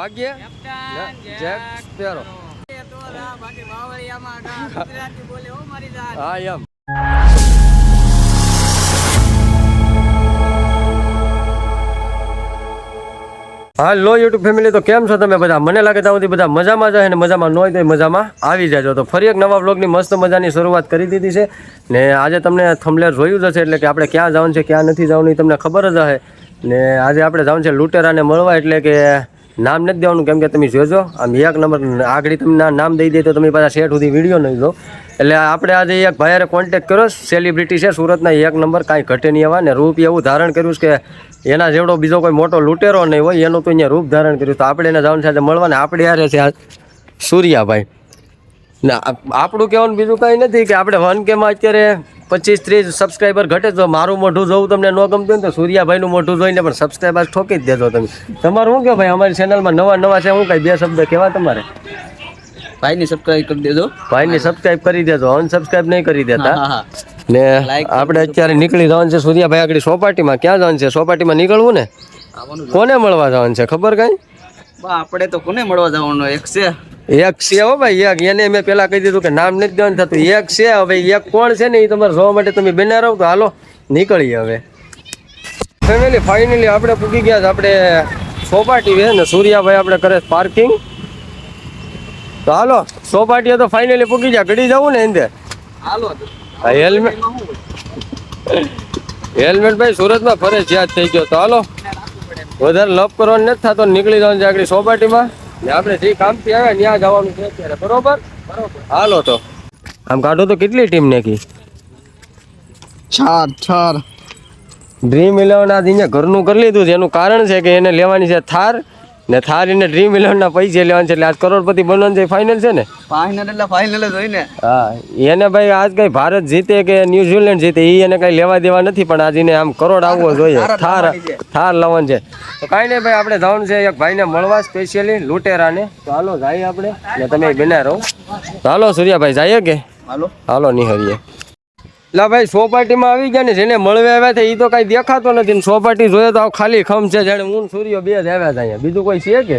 ભાગ્ય? Jack sparrow હા એમ. હાલો YouTube family તો કેમ છો તમે બધા? મને લાગે ત્યાં સુધી બધા મજામાં જાય ને મજામાં ન હોય તો મજામાં આવી જાજો. તો ફરી એક નવા બ્લોગની મસ્ત મજાની શરૂઆત કરી દીધી છે. ને આજે તમને થમલેર જોયું જ હશે એટલે કે આપણે ક્યાં જવાનું છે ક્યાં નથી જવાનું એ તમને ખબર જ હશે. ને આજે આપણે જવાનું છે લૂંટેરાને મળવા એટલે કે નામ નથી દેવાનું, કેમ કે તમે જોજો. આમ એક નંબર આગળ તમને નામ દઈ દે તો તમે પાછા શેઠ સુધી વીડિયો નહીં લો એટલે આપણે આજે એક ભાઈએ કોન્ટેક કર્યો સેલિબ્રિટી છે સુરતના, એક નંબર કાંઈ ઘટે નહીં આવવા ને રૂપ એવું ધારણ કર્યું કે એના જેવડો બીજો કોઈ મોટો લૂંટેરો નહીં હોય, એનું તો અહીંયા રૂપ ધારણ કર્યું તો આપણે એને જવાનું સાથે મળવાને. આપણે યારે છે સૂર્યાભાઈ. ના આપણું કહેવાનું બીજું કાંઈ નથી કે આપણે વન કેમાં અત્યારે પચીસ ત્રીસ સબસ્ક્રાઈબર ઘટે તો મારું મોઢું જોવું તમને ન ગમતું હોય ને તો સૂર્યાભાઈનું મોઢું જોઈને પણ સબસ્ક્રાઈબર ઠોકી જ દેજો તમે. તમારું શું કે ભાઈ? અમારી ચેનલમાં નવા નવા છે હું કાંઈ બે શબ્દ કહેવા તમારે? ભાઈને સબસ્ક્રાઇબ કરી દેજો. ભાઈને સબસ્ક્રાઈબ કરી દેજો. અનસબસ્ક્રાઈબ નહીં કરી દેતા. ને આપણે અત્યારે નીકળી જવાનું છે સૂર્યાભાઈ આગળ સોપાટીમાં ક્યાં જવાનું છે? સોપાટીમાં નીકળવું ને? કોને મળવા જવાનું છે? ખબર કઈ? આપણે તો કોને મળવા જવાનું? એક છે. એક છે હો ભાઈ એક. એને મેં પેલા કહી દીધું કે નામ નથી દેવાનું થતું. એક છે હવે એક કોણ છે ને એ તમારે જોવા માટે તમે બન્યા રહો તો હાલો નીકળીએ હવે. ફેમિલી ફાઇનલી આપણે પૂકી ગયા છે આપણે સોપાટી છે ને સૂર્યાભાઈ આપણે કરે પાર્કિંગ તો હાલો સોપાટીએ તો ફાઇનલી પૂકી ગયા ઘડી જવું ને એને હાલો. હેલ્મેટ હેલ્મેટ ભાઈ સુરતમાં ફરજિયાત થઈ ગયો તો હાલો. વધારે લપ કરવાનું નથી થતો નીકળી જવાનું છે આગળ સોપાટીમાં. ને આપણે જે કામથી આવ્યા ત્યાં જવાનું છે અત્યારે. બરોબર? બરોબર. હાલો તો. આમ કાઢો તો કેટલી ટીમ નાખી ચાર ચાર. ડ્રીમ ઇલેવન આજે ઘરનું કરી લીધું છે. એનું કારણ છે કે એને લેવાની છે થાર. ને થાર એને ડ્રીમ ઇલેવનના પૈસે લેવાનું છે એટલે આજ કરોડપતિ બનવાનું છે ફાઇનલ છે ને? ફાઇનલ એટલે ફાઇનલ જ હોય ને. હા એને ભાઈ આજ કઈ ભારત જીતે કે ન્યુઝીલેન્ડ જીતે એ એને કઈ લેવા દેવા નથી પણ આજ એને આમ કરોડ આવવો જોઈએ. થાર થાર લવન છે. લાવવાનું છે. તો કાંઈ નહીં ભાઈ આપણે જવાનું છે એક ભાઈને મળવા સ્પેશિયલી લૂંટેરાને. તો હાલો જઈએ આપણે. ને તમે બન્યા રહો. હાલો સૂર્યાભાઈ જઈએ કે? હાલો. હાલો નિહરીએ લા ભાઈ સોપાટીમાં આવી ગયા ને જેને મળવા આવ્યા છે એ તો કાંઈ દેખાતો નથી ને સોપાટી જોઈએ તો ખાલી ખમ છે જાણે હું સૂર્યો બે જ આવ્યા છે અહીંયા. બીજું કોઈ છે કે?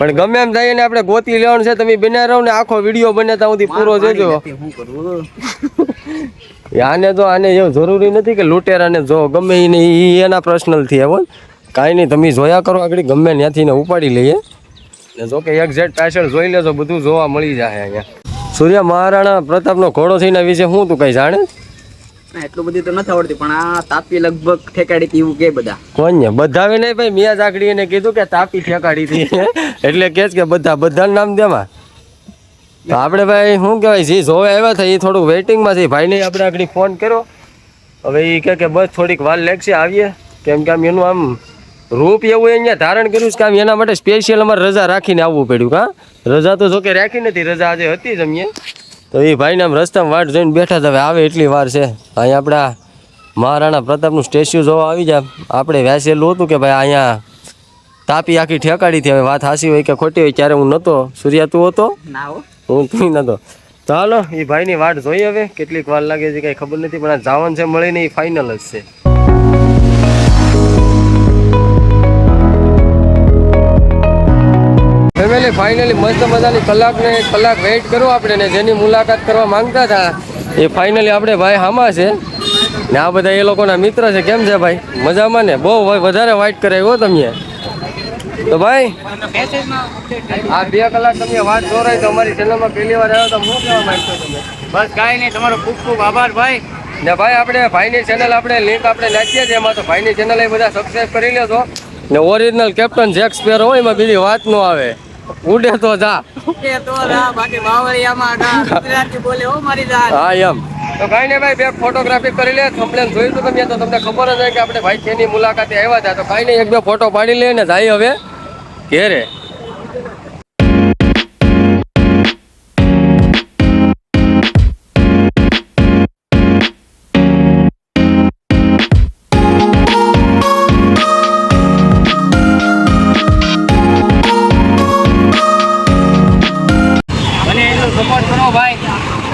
પણ ગમે એમ થાય ને આપણે ગોતી લેવાનું છે તમે બિના રહો ને આખો વીડિયો બને ત્યાં સુધી પૂરો જોજો. આને તો આને એવું જરૂરી નથી કે લૂંટેરાને જો ગમે એ એના પર્સનલથી એવો કાંઈ નહીં તમે જોયા કરો આગળ ગમે ત્યાંથી ને ઉપાડી લઈએ. ને જો કે એક્ઝેક્ટ પાછળ જોઈ લેજો બધું જોવા મળી જાય અહીંયા. સૂર્ય મહારાણા પ્રતાપનો ઘોડો થઈને વિશે શું તું કઈ જાણે? એટલું બધું તો નથી આવડતી પણ આ તાપી લગભગ ઠેકાડી હતી એવું કે બધા. કોણ ને બધાવે નહીં ભાઈ મિયા જાકડી એને કીધું કે તાપી ઠેકાડી હતી. એટલે કે કે બધા બધા નામ દેવા તો આપણે ભાઈ શું કહેવાય જે જોવે આવ્યા હતા એ થોડું વેઇટિંગમાં છે ભાઈને આપણે આગળ ફોન કર્યો. હવે એ કે બસ થોડીક વાર લાગશે આવીએ. કેમ કે આમ એનું આમ રૂપ એવું અહીંયા ધારણ કર્યું છે કે આમ એના માટે સ્પેશિયલ અમારે રજા રાખીને આવવું પડ્યું કા રજા તો જોકે રાખી નથી રજા આજે હતી જ તો એ ભાઈને આમ રસ્તામાં વાટ જોઈને બેઠા હતા હવે આવે એટલી વાર છે. અહીંયા આપણા મહારાણા પ્રતાપનું સ્ટેચ્યુ જોવા આવી જાય. આપણે વ્યાસેલું હતું કે ભાઈ અહીંયા તાપી આખી ઠેકાડી હતી હવે વાત હાસી હોય કે ખોટી હોય ત્યારે હું નહોતો સૂર્યા તું હતો? ના હું. તું નહોતો તો હાલો એ ભાઈની વાટ જોઈએ હવે. કેટલીક વાર લાગે છે કાંઈ ખબર નથી પણ આ જાવન છે મળીને એ ફાઇનલ જ છે. ફેમિલી ફાઇનલી મસ્ત મજાની કલાક ને એક કલાક વેઇટ કરો આપણે ને જેની મુલાકાત કરવા માંગતા હતા એ ફાઇનલી આપણે ભાઈ હામાં છે. ને આ બધા એ લોકોના મિત્ર છે. કેમ છે ભાઈ? મજામાં ને? બહુ વધારે વાઇટ કરાવ્યો તમે. તો ભાઈ આ બે કલાક તમે વાત જોરાય તો અમારી ચેનલમાં પહેલી વાર આવ્યો તો હું કહેવા માંગતો તમે? બસ કાંઈ નહીં. તમારો ખૂબ ખૂબ આભાર ભાઈ. ને ભાઈ આપણે ભાઈની ચેનલ આપણે લિંક આપણે નાખીએ છીએ. એમાં તો ભાઈની ચેનલ એ બધા સબસ્ક્રાઈબ કરી લેજો. ને ઓરિજિનલ કેપ્ટન જેક્સ પેર હોય એમાં બીજી વાત ન આવે. ઉડે તો જા. કે તો જા બાકી બાવળિયામાં કા ગુજરાતી બોલે ઓ મારી જાન હા એમ. તો કાંઈ ને ભાઈ બે ફોટોગ્રાફી કરી લે કમ્પ્લેન જોઈ તો તમે તો તમને ખબર જ હોય કે આપણે ભાઈ તેની મુલાકાતે આવ્યા હતા. તો કઈ નહીં એક બે ફોટો પાડી લે ને જાય હવે ઘેરે.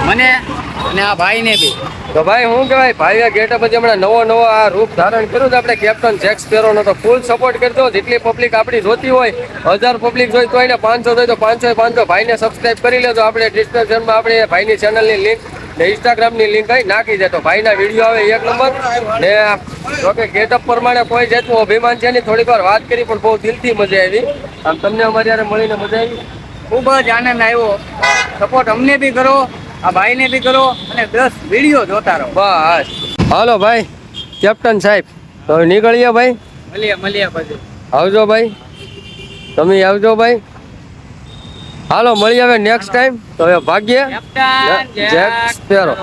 મને અને આ ભાઈને બી. તો ભાઈ હું કહેવાય ભાઈએ ગેટ પછી હમણાં નવો નવો આ રૂપ ધારણ કર્યું છે. આપણે કેપ્ટન જેક્સ પેરો નો તો ફૂલ સપોર્ટ કરજો. જેટલી પબ્લિક આપણી જોતી હોય હજાર પબ્લિક જોઈ તો એને પાંચસો જોઈ તો પાંચસો પાંચસો ભાઈને સબસ્ક્રાઇબ કરી લેજો. આપણે ડિસ્ક્રિપ્શનમાં આપણે ભાઈની ચેનલની લિંક ને ઇન્સ્ટાગ્રામની લિંક અહીં નાખી દે તો ભાઈના વીડિયો આવે એક નંબર. ને જોકે ગેટઅપ પ્રમાણે કોઈ જાતનું અભિમાન છે નહીં. થોડીક વાર વાત કરી પણ બહુ દિલથી મજા આવી. આમ તમને અમારી મળીને મજા આવી. ખૂબ જ આનંદ આવ્યો. સપોર્ટ અમને બી કરો. આ ભાઈને બી કરો અને દસ વીડિયો જોતા રહો. બસ. હાલો ભાઈ કેપ્ટન સાહેબ તો નીકળીએ ભાઈ. મળીએ મળીએ પછી. આવજો ભાઈ. તમે આવજો ભાઈ. હાલો મળી હવે નેક્સ્ટ ટાઈમ તો હવે ભાગ્ય. સ્પેરો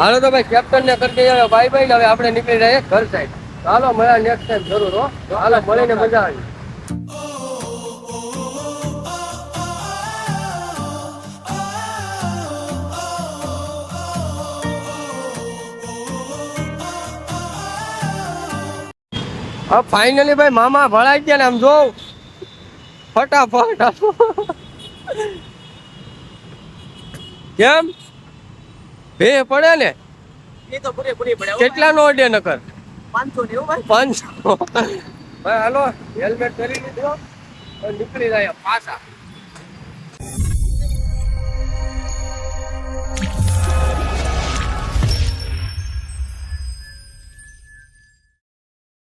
હાલો તો ભાઈ કેપ્ટન ને કરી દઈએ ભાઈ બાય બાય હવે આપણે નીકળી રહીએ ઘર સાઈડ હાલો મળ્યા નેક્સ્ટ ટાઈમ જરૂર હો. હાલો મળીને મજા આવી. હા ફાઇનલી ભાઈ મામા ભળાઈ ગયા ને આમ જો ફટાફટ. કેમ? બે પડે ને? કેટલા નો અડે નકર? પાંચસો હાલો હેલ્મેટ કરી લીધો નીકળી જાય પાછા.